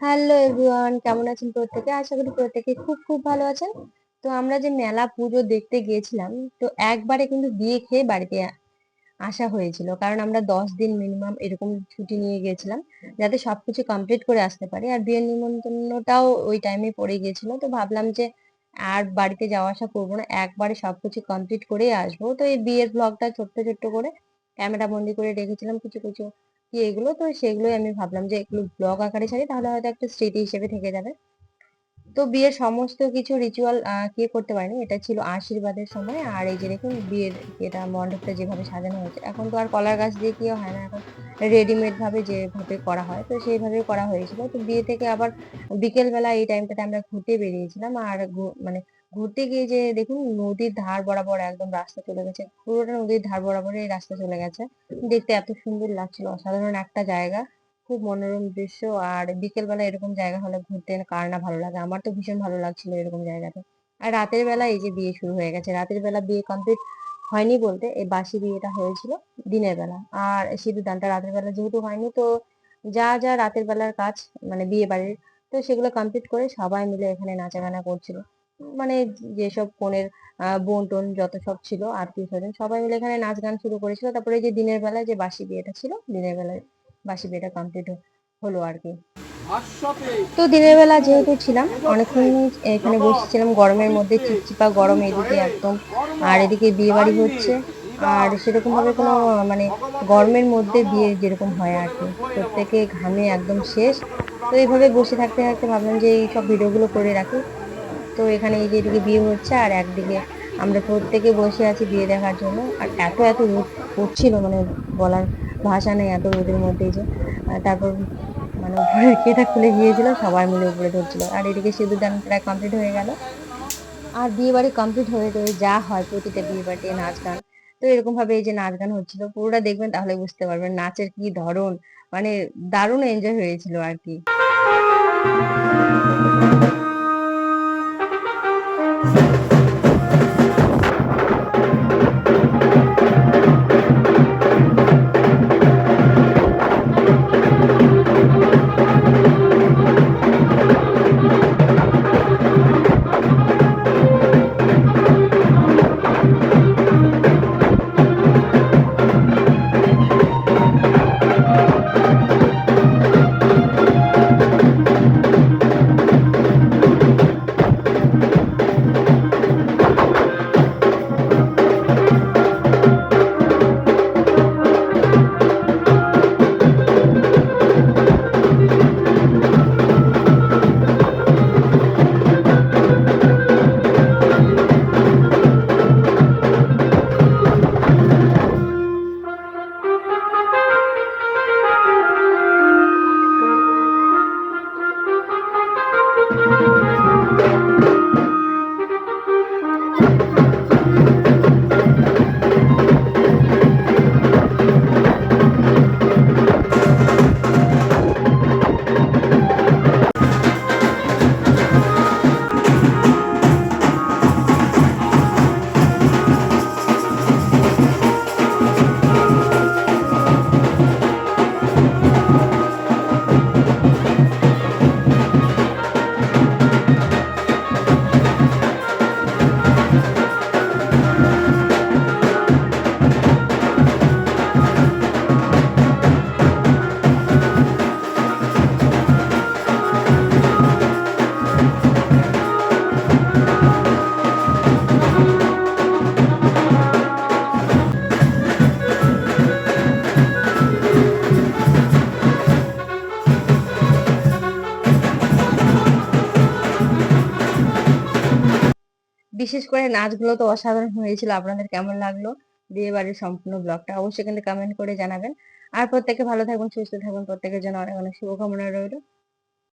Hello everyone, কেমন আছেন প্রত্যেকে? আশা করি প্রত্যেকে খুব খুব ভালো আছেন। তো আমরা যে মেলা পুজো দেখতে গিয়েছিলাম, তো একবারে কিন্তু বিয়ে খেয়ে বাড়িতে আসা হয়েছিল। কারণ আমরা দশ দিন মিনিমাম এরকম ছুটি নিয়ে গেছিলাম যাতে সবকিছু কমপ্লিট করে আসতে পারি। আর বিয়ের নিমন্ত্রণটাও ওই টাইমে পড়ে গিয়েছিল। তো ভাবলাম যে আর বাড়িতে যাওয়া আসা করব না, একবারে সবকিছু কমপ্লিট করেই আসব। তো এই বিয়ের ব্লগটা ছোট্ট ছোট্ট করে ক্যামেরা বন্দি করে রেখেছিলাম। কিছু কিছু কি এগুলো, তো সেগুলোই আমি ভাবলাম যে এগুলো ব্লগ আকারে ছাড়ি তাহলে হয়তো একটা স্মৃতি হিসেবে থেকে যাবে। তো বিয়ের সমস্ত কিছু রিচুয়াল কে করতে পারেনি, এটা ছিল আশীর্বাদের সময়। আর এই যে দেখুন, বিয়ের এটা মণ্ডপটা যেভাবে সাজানো হয়েছে, এখন তো আর কলার গাছ দিয়ে কি হয় না, এখন রেডিমেড ভাবে যেভাবে করা হয়, তো সেইভাবে করা হয়েছিল। তো বিয়ে থেকে আবার বিকেল বেলা এই টাইমটাতে আমরা ঘুরতে বেরিয়েছিলাম, আর মানে ঘুরতে গিয়ে যে দেখুন নদীর ধার বরাবর একদম রাস্তা চলে গেছে। পুরোটা নদীর ধার বরাবরই রাস্তা চলে গেছে। দেখতে এত সুন্দর লাগছিল। অসাধারণ একটা জায়গা। খুব মনোরম দৃশ্য। আর বিকেল বেলা এরকম জায়গা হলে ঘুরতে কার না ভালো লাগে? আমার তো ভীষণ ভালো লাগছিল এরকম জায়গাতে। আর রাতের বেলা এই যে বিয়ে শুরু হয়ে গেছে। রাতের বেলা বিয়ে কমপ্লিট হয়নি বলতে এই বাসি বিয়েটা হয়েছিল দিনের বেলা। আর সিঁদুর দানটা রাতের বেলা যেহেতু হয়নি তো যা যা রাতের বেলার কাজ মানে বিয়ে বাড়ির তো সেগুলো কমপ্লিট করে সবাই মিলে এখানে নাচা গানা করছিল। মানে যেসব কনের বোন টোন যত সব ছিল, আত্মীয় স্বজন, সবাই মিলে এখানে নাচ গান শুরু করেছিল। তারপরে যে দিনের বেলায় যে বাসি বিয়েটা ছিল, দিনের বেলায় বাসি বিয়েটা কমপ্লিট হলো আর কি তো দিনের বেলা যেহেতু ছিলাম, অনেকক্ষণ এখানে বসেছিলাম, গরমের মধ্যে চিপচিপা গরম, এদিকে একদম, আর এদিকে বিয়ে বাড়ি হচ্ছে, আর সেরকম ভাবে কোনো মানে গরমের মধ্যে বিয়ে যেরকম হয় আর কি প্রত্যেকে ঘামে একদম শেষ। তো এইভাবে বসে থাকতে থাকতে ভাবলাম যে এই সব ভিডিওগুলো করে রাখি। তো এখানে এই যে এদিকে বিয়ে হচ্ছে আর একদিকে আমরা প্রত্যেকে বসে আছি বিয়ে দেখার জন্য। আর এত এত রোদ পড়ছিল মানে বলার ভাষা নেই এত রোদের মধ্যে যে। তারপর মানে উপরের কেটা খুলে গিয়েছিল, সবাই মিলে উপরে ধরছিল। আর এদিকে সিঁদুর দান প্রায় কমপ্লিট হয়ে গেল। আর বিয়ে বাড়ি কমপ্লিট হয়ে গেলে যা হয় প্রতিটা বিয়ে বাড়িতে নাচ গান। তো এরকম ভাবে এই যে নাচ গান হচ্ছিল, পুরোটা দেখবেন তাহলে বুঝতে পারবেন নাচের কি ধরন। মানে দারুণ এনজয় হয়েছিল আর কি। বিশেষ করে নাচগুলো তো অসাধারণ হয়েছিল। আপনাদের কেমন লাগল? বিয়ে বাড়ির সম্পূর্ণ ব্লগটা অবশ্যই কিন্তু কমেন্ট করে জানাবেন। আর প্রত্যেকে ভালো থাকবেন সুস্থ থাকবেন প্রত্যেকের জন্য অনেক অনেক শুভকামনা রইল।